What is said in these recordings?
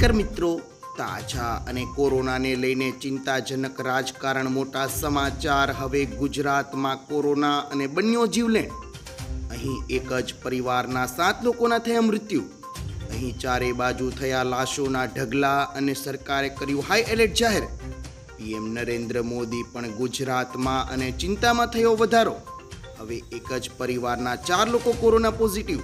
નમસ્કાર મિત્રો. તાજા અને કોરોનાને લઈને ચિંતાજનક રાજકારણ, મોટા સમાચાર. હવે ગુજરાતમાં કોરોના અને બન્યો જીવલેણ. અહીં એક જ પરિવારના સાત લોકોના થયા મૃત્યુ. અહીં ચારે બાજુ થયા લાશોના ઢગલા અને સરકારે કર્યું હાઈ એલર્ટ જાહેર. પીએમ નરેન્દ્ર મોદી પણ ગુજરાતમાં અને ચિંતામાં થયો વધારો. હવે એક જ પરિવારના ચાર લોકો કોરોના પોઝિટિવ.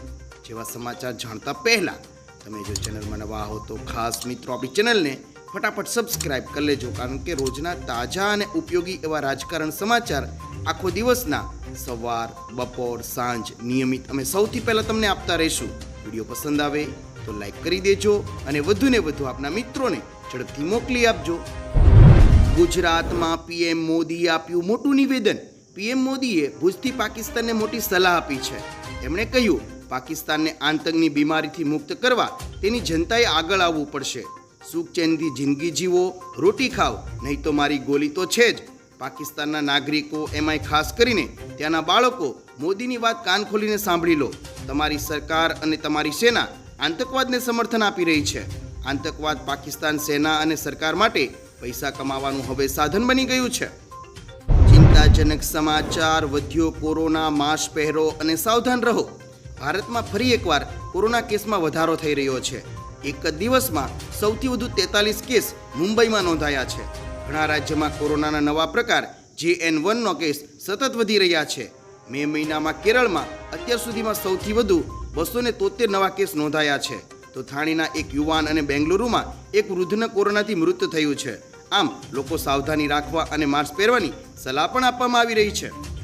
જેવા સમાચાર જાણતા પહેલા તમે જો ચેનલમાં નવા હો તો ખાસ મિત્રો આપણી ચેનલને ફટાફટ સબસ્ક્રાઇબ કરી લેજો, કારણ કે રોજના તાજા અને ઉપયોગી એવા રાજકારણ સમાચાર આખો દિવસના સવાર, બપોર, સાંજ નિયમિત અમે સૌથી પહેલાં તમને આપતા રહીશું. વીડિયો પસંદ આવે તો લાઈક કરી દેજો અને વધુને વધુ આપના મિત્રોને ઝડપથી મોકલી આપજો. ગુજરાતમાં પીએમ મોદીએ આપ્યું મોટું નિવેદન. પીએમ મોદીએ ભુજથી પાકિસ્તાનને મોટી સલાહ આપી છે. એમણે કહ્યું પાકિસ્તાનને આતંકની બીમારીથી મુક્ત કરવા તેની જનતાએ આગળ આવવું પડશે. સુખચેનથી જિંદગી જીવો, રોટી ખાઓ, નહીં તો મારી ગોલી તો છે જ. પાકિસ્તાનના નાગરિકો એમાંય ખાસ કરીને ત્યાંના બાળકો, મોદીની વાત કાન ખોલીને સાંભળી લો. તમારી સરકાર અને તમારી સેના આતંકવાદને સમર્થન આપી રહી છે. આતંકવાદ પાકિસ્તાન સેના અને સરકાર માટે પૈસા કમાવાનું હવે સાધન બની ગયું છે. ચિંતાજનક સમાચાર, વધ્યો કોરોના માસ્ક પહેરો અને સાવધાન રહો. ભારતમાં ફરી એકવાર કોરોના કેસમાં વધારો થઈ રહ્યો છે. એક જ દિવસમાં સૌથી વધુ તેતાલીસ કેસ મુંબઈમાં નોંધાયા છે. ઘણા રાજ્યમાં કોરોનાના નવા પ્રકાર જે એન વનનો કેસ સતત વધી રહ્યા છે. મે મહિનામાં કેરળમાં અત્યાર સુધીમાં સૌથી વધુ બસો ને તોતેર નવા કેસ નોંધાયા છે. તો થાણીના એક યુવાન અને બેંગલુરુમાં એક વૃદ્ધને કોરોનાથી મૃત્યુ થયું છે. આમ લોકો સાવધાની રાખવા અને માસ્ક પહેરવાની સલાહ પણ આપવામાં આવી રહી છે.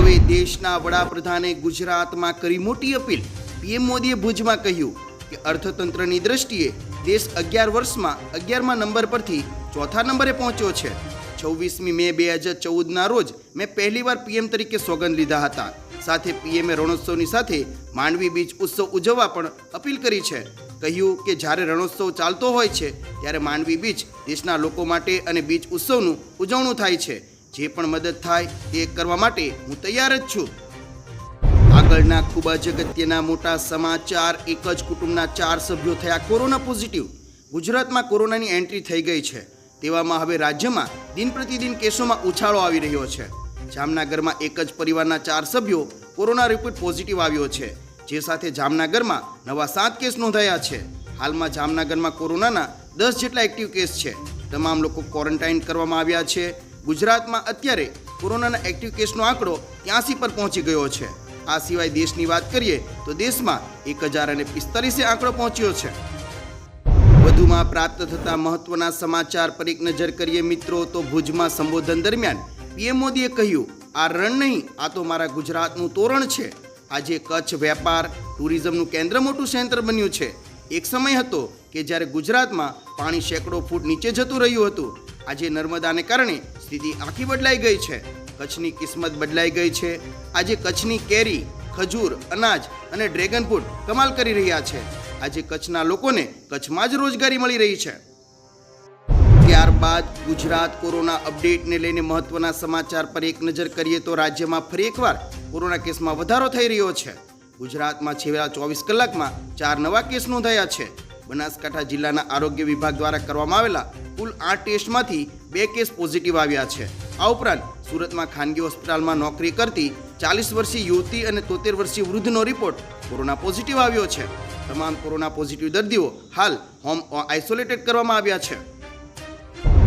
હવે દેશના વડાપ્રધાને ગુજરાતમાં કરી મોટી અપીલ. પીએમ મોદીએ ભુજમાં કહ્યું કે અર્થતંત્રની દ્રષ્ટિએ દેશ અગિયાર વર્ષમાં, અગિયારમાં નંબર પરથી ચોથા નંબરે પહોંચ્યો છે. છવ્વીસમી મે બે હજાર ચૌદના રોજ મેં પહેલીવાર પીએમ તરીકે સોગંદ લીધા હતા. સાથે પીએમએ રણોત્સવની સાથે માંડવી બીચ ઉત્સવ ઉજવવા પણ અપીલ કરી છે. કહ્યું કે જ્યારે રણોત્સવ ચાલતો હોય છે, ત્યારે માંડવી બીચ દેશના લોકો માટે અને બીચ ઉત્સવનું ઉજવણું થાય છે. જે પણ મદદ થાય તે કરવા માટે હું તૈયાર જ છું. આગળના ખૂબ જ અગત્યના મોટા સમાચાર. એક જ કુટુંબના ચાર સભ્યો થયા કોરોના પોઝિટિવ. ગુજરાતમાં કોરોનાની એન્ટ્રી થઈ ગઈ છે. તેવામાં હવે રાજ્યમાં દિન પ્રતિદિન કેસોમાં ઉછાળો આવી રહ્યો છે. જામનગરમાં એક જ પરિવારના ચાર સભ્યો કોરોના રિપોર્ટ પોઝિટિવ આવ્યો છે. જે સાથે જામનગરમાં નવા સાત કેસ નોંધાયા છે. હાલમાં જામનગરમાં કોરોનાના દસ જેટલા એક્ટિવ કેસ છે. તમામ લોકો ક્વોરન્ટાઇન કરવામાં આવ્યા છે. ગુજરાતમાં અત્યારે કોરોનાના એક્ટિવ કેસનો આંકડો ત્યાંસી પર પહોંચી ગયો છે. આ સિવાય દેશની વાત કરીએ તો દેશમાં એક હજાર અને પિસ્તાલીસે આંકડો પહોંચ્યો છે. વધુમાં પ્રાપ્ત થતા મહત્વના સમાચાર પર એક નજર કરીએ મિત્રો તો ભુજમાં સંબોધન દરમિયાન પીએમ મોદીએ કહ્યું, આ રણ નહીં, આ તો મારા ગુજરાતનું તોરણ છે. આજે કચ્છ વેપાર, ટુરિઝમનું કેન્દ્ર મોટું સેન્ટર બન્યું છે. એક સમય હતો કે જ્યારે ગુજરાતમાં પાણી સેંકડો ફૂટ નીચે જતું રહ્યું હતું. આજે નર્મદાને કારણે સ્થિતિ આખી બદલાઈ ગઈ છે. કચ્છની કિસ્મત બદલાઈ ગઈ છે. આજે કચ્છની કેરી, ખજૂર, અનાજ અને ડ્રેગન ફ્રૂટ કમાલ કરી રહ્યા છે. આજે કચ્છના લોકોને કચ્છમાં જ રોજગારી મળી રહી છે. ત્યારબાદ ગુજરાત કોરોના અપડેટને લઈને મહત્વના સમાચાર પર એક નજર કરીએ તો રાજ્યમાં ફરી એકવાર કોરોના કેસમાં વધારો થઈ રહ્યો છે. ગુજરાતમાં છેલ્લા ચોવીસ કલાકમાં ચાર નવા કેસ નોંધાયા છે. બનાસકાંઠા જિલ્લાના આરોગ્ય વિભાગ દ્વારા કરવામાં આવેલા કુલ આઠ ટેસ્ટમાંથી બે કેસ પોઝિટિવ આવ્યા છે. આ ઉપરાંત સુરતમાં ખાનગી હોસ્પિટલમાં નોકરી કરતી ચાલીસ વર્ષીય યુવતી અને તોતેર વર્ષીય વૃદ્ધનો રિપોર્ટ કોરોના પોઝિટિવ આવ્યો છે. તમામ કોરોના પોઝિટિવ દર્દીઓ હાલ હોમ આઇસોલેટેડ કરવામાં આવ્યા છે.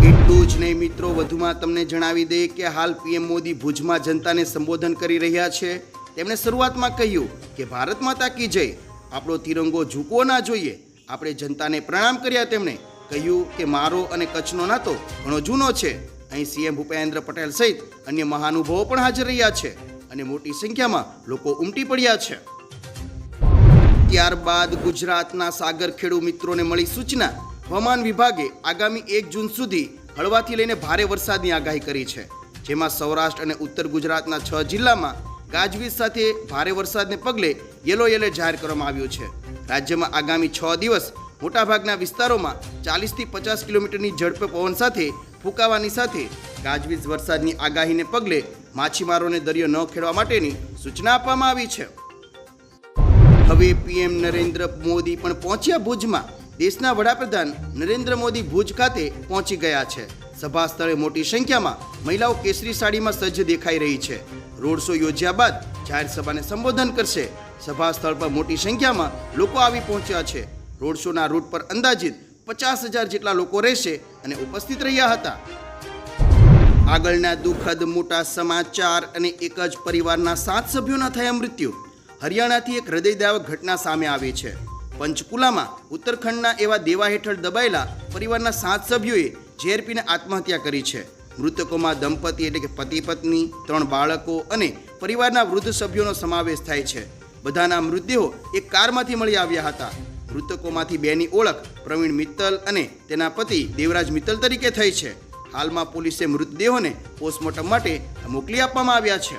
એટલું જ નહીં મિત્રો, વધુમાં તમને જણાવી દઈએ કે હાલ પીએમ મોદી ભુજમાં જનતાને સંબોધન કરી રહ્યા છે. તેમણે શરૂઆતમાં કહ્યું કે ભારત માતા કી જય. આપણો તિરંગો ઝૂકવો ના જોઈએ. આપણે જનતાને પ્રણામ કર્યા તેમણે. કહ્યું કે મારો અને કચ્છનો નાતો ઘણો જૂનો છે. અહીં સીએમ ભૂપેન્દ્ર પટેલ સહિત અન્ય મહાનુભાવો પણ હાજર રહ્યા છે અને મોટી સંખ્યામાં લોકો ઉમટી પડ્યા છે. ત્યારબાદ ગુજરાતના સાગર સાગરખેડુ મિત્રોને મળી સૂચના, હવામાન વિભાગે આગામી એક જૂન સુધી હળવાથી લઈને ભારે વરસાદની આગાહી કરી છે. જેમાં સૌરાષ્ટ્ર અને ઉત્તર ગુજરાતના છ જિલ્લામાં ગાજવીજ સાથે ભારે વરસાદને પગલે યલો એલર્ટ જાહેર કરવામાં આવ્યું છે. રાજ્યમાં આગામી છ દિવસ મોટાભાગના વિસ્તારોમાં ચાલીસથી પચાસ કિલોમીટરની ઝડપે પવન સાથે, ફૂંકાવાની સાથે ગાજવીજ વરસાદની આગાહીને પગલે માછીમારોને દરિયો ન ખેડવા માટેની સૂચના આપવામાં આવી છે. હવે પીએમ નરેન્દ્ર મોદી પણ પહોંચ્યા ભુજમાં. દેશના વડાપ્રધાન નરેન્દ્ર મોદી ભુજ ખાતે પહોંચી ગયા છે. સભા સ્થળે મોટી સંખ્યામાં મહિલાઓ કેસરી સાડીમાં સજ્જ દેખાઈ રહી છે. રોડ શો યોજ્યા બાદ જાહેર સભાને સંબોધન કરશે. સભા સ્થળ પર મોટી સંખ્યામાં લોકો આવી પહોંચ્યા છે. રોડ શોના રૂટ પર અંદાજિત પચાસ હજાર જેટલા લોકો રહેશે અને ઉપસ્થિત રહ્યા હતા. આગળના દુઃખદ મોટા સમાચાર અને એક જ પરિવારના સાત સભ્યોના થયા મૃત્યુ. હરિયાણાથી એક હૃદયદાયક ઘટના સામે આવી છે. પંચકુલામાં ઉત્તરખંડના એવા દેવા હેઠળ દબાયેલા પરિવારના સાત સભ્યોએ ઝેર પીને આત્મહત્યા કરી છે. મૃતકોમાં દંપતી એટલે કે પતિ પત્ની, ત્રણ બાળકો અને પરિવારના વૃદ્ધ સભ્યોનો સમાવેશ થાય છે. બધાના મૃતદેહો એક કારમાંથી મળી આવ્યા હતા. મૃતકોમાંથી બેની ઓળખ પ્રવીણ મિત્તલ અને તેના પતિ દેવરાજ મિત્તલ તરીકે થઈ છે. હાલમાં પોલીસે મૃતદેહોને પોસ્ટમોર્ટમ માટે મોકલી આપવામાં આવ્યા છે.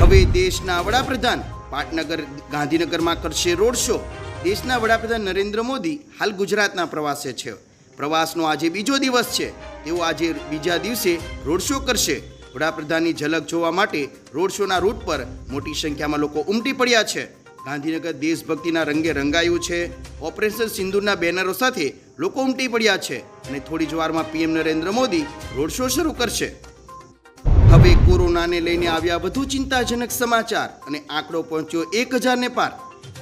હવે દેશના વડાપ્રધાન પાટનગર ગાંધીનગરમાં કરશે રોડ શો. દેશના વડાપ્રધાન નરેન્દ્ર મોદી હાલ ગુજરાતના પ્રવાસે છે. પ્રવાસનો આજે બીજો દિવસ છે. તેઓ આજે બીજા દિવસે રોડ શો કરશે. વડાપ્રધાનની ઝલક જોવા માટે રોડ શોના રૂટ પર મોટી સંખ્યામાં લોકો ઉમટી પડ્યા છે. ગાંધીનગર દેશભક્તિના રંગે રંગાયું છે. ઓપરેશન સિંદૂરના બેનરો સાથે લોકો ઉમટી પડ્યા છે અને થોડી જ વારમાં PM Narendra Modi road show શરૂ કરશે. હવે કોરોનાને લઈને આવ્યા વધુ ચિંતાજનક સમાચાર અને આંકડો પહોંચ્યો એક હજારને પાર.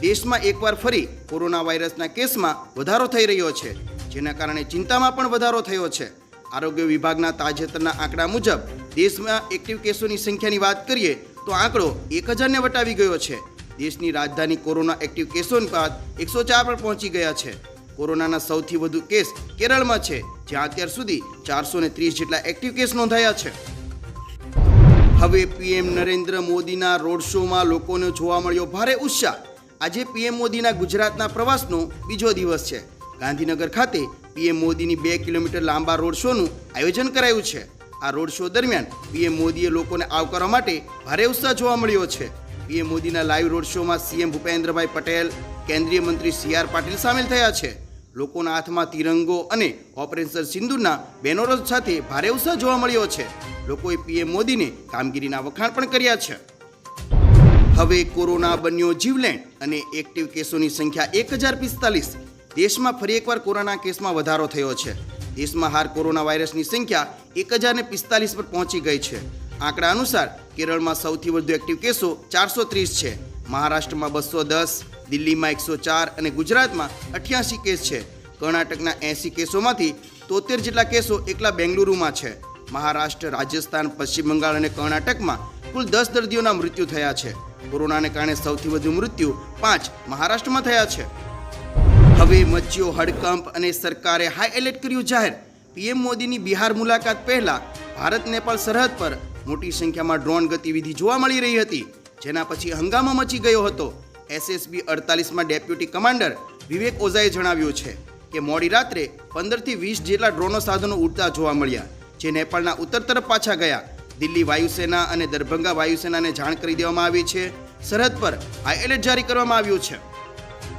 દેશમાં એકવાર ફરી કોરોના વાયરસના કેસમાં વધારો થઈ રહ્યો છે, જેના કારણે ચિંતામાં પણ વધારો થયો છે. આરોગ્ય વિભાગના તાજેતરના આંકડા મુજબ, દેશમાં એક્ટિવ કેસોની સંખ્યાની વાત કરીએ, તો આંકડો એક હજારને વટાવી ગયો છે. દેશની રાજધાની કોરોના એક્ટિવ કેસો બાદ એકસો ચાર પર પહોંચી ગયા છે. કોરોનાના સૌથી વધુ કેસ કેરળમાં છે, જ્યાં અત્યાર સુધી ચારસો ને ત્રીસ જેટલા એક્ટિવ કેસ નોંધાયા છે. હવે પીએમ નરેન્દ્ર મોદીના રોડ શોમાં લોકોને જોવા મળ્યો ભારે ઉત્સાહ. આજે પીએમ મોદીના ગુજરાતના પ્રવાસનો બીજો દિવસ છે. ગાંધીનગર ખાતે પીએમ મોદીની બે કિલોમીટર લાંબા રોડ શોનું આયોજન કરાયું છે. આ રોડ શો દરમિયાન પીએમ મોદીએ લોકોને આવકારવા માટે ભારે ઉત્સાહ જોવા મળ્યો છે. પીએમ મોદીના લાઈવ રોડ શોમાં સીએમ ભૂપેન્દ્રભાઈ પટેલ, કેન્દ્રીય મંત્રી સી આર પાટીલ સામેલ થયા છે. લોકોના હાથમાં તિરંગો અને ઓપરેશન સિંદૂરના બેનરો સાથે ભારે ઉત્સાહ જોવા મળ્યો છે. લોકોએ પીએમ મોદીને કામગીરીના વખાણ પણ કર્યા છે. હવે કોરોના બન્યો જીવલેણ અને એક્ટિવ કેસોની સંખ્યા એક હજાર પિસ્તાલીસ. દેશમાં ફરી એકવાર કોરોના કેસમાં વધારો થયો છે. દેશમાં હાર કોરોના વાયરસની સંખ્યા એક હજારને પિસ્તાલીસ પર પહોંચી ગઈ છે. આંકડા અનુસાર કેરળમાં સૌથી વધુ એક્ટિવ કેસો ચારસો ત્રીસ છે. મહારાષ્ટ્રમાં બસો દસ, દિલ્હીમાં એકસો ચાર અને ગુજરાતમાં અઠ્યાસી કેસ છે. કર્ણાટકના એંસી કેસોમાંથી તોતેર જેટલા કેસો એકલા બેંગલુરુમાં છે. મહારાષ્ટ્ર, રાજસ્થાન, પશ્ચિમ બંગાળ અને કર્ણાટકમાં કુલ દસ દર્દીઓના મૃત્યુ થયા છે. કોરોનાને કારણે સૌથી વધુ મૃત્યુ પાંચ મહારાષ્ટ્રમાં થયા છે. હવે મચ્યો, હડકંપ અને સરકારે હાઈ એલર્ટ કર્યું જાહેર. પીએમ મોદીની બિહાર મુલાકાત પહેલા ભારત નેપાળ સરહદ પર મોટી સંખ્યામાં ડ્રોન ગતિવિધિ જોવા મળી રહી હતી, જેના પછી હંગામા મચી ગયો હતો. એસએસબી અડતાલીસમાં ડેપ્યુટી કમાન્ડર વિવેક ઓઝાએ જણાવ્યું છે કે મોડી રાત્રે પંદરથી વીસ જેટલા ડ્રોનો સાધનો ઉડતા જોવા મળ્યા, જે નેપાળના ઉત્તર તરફ પાછા ગયા. દિલ્હી વાયુસેના અને દરભંગા વાયુસેનાને જાણ કરી દેવામાં આવી છે. સરહદ પર હાઈ એલર્ટ જારી કરવામાં આવ્યું છે.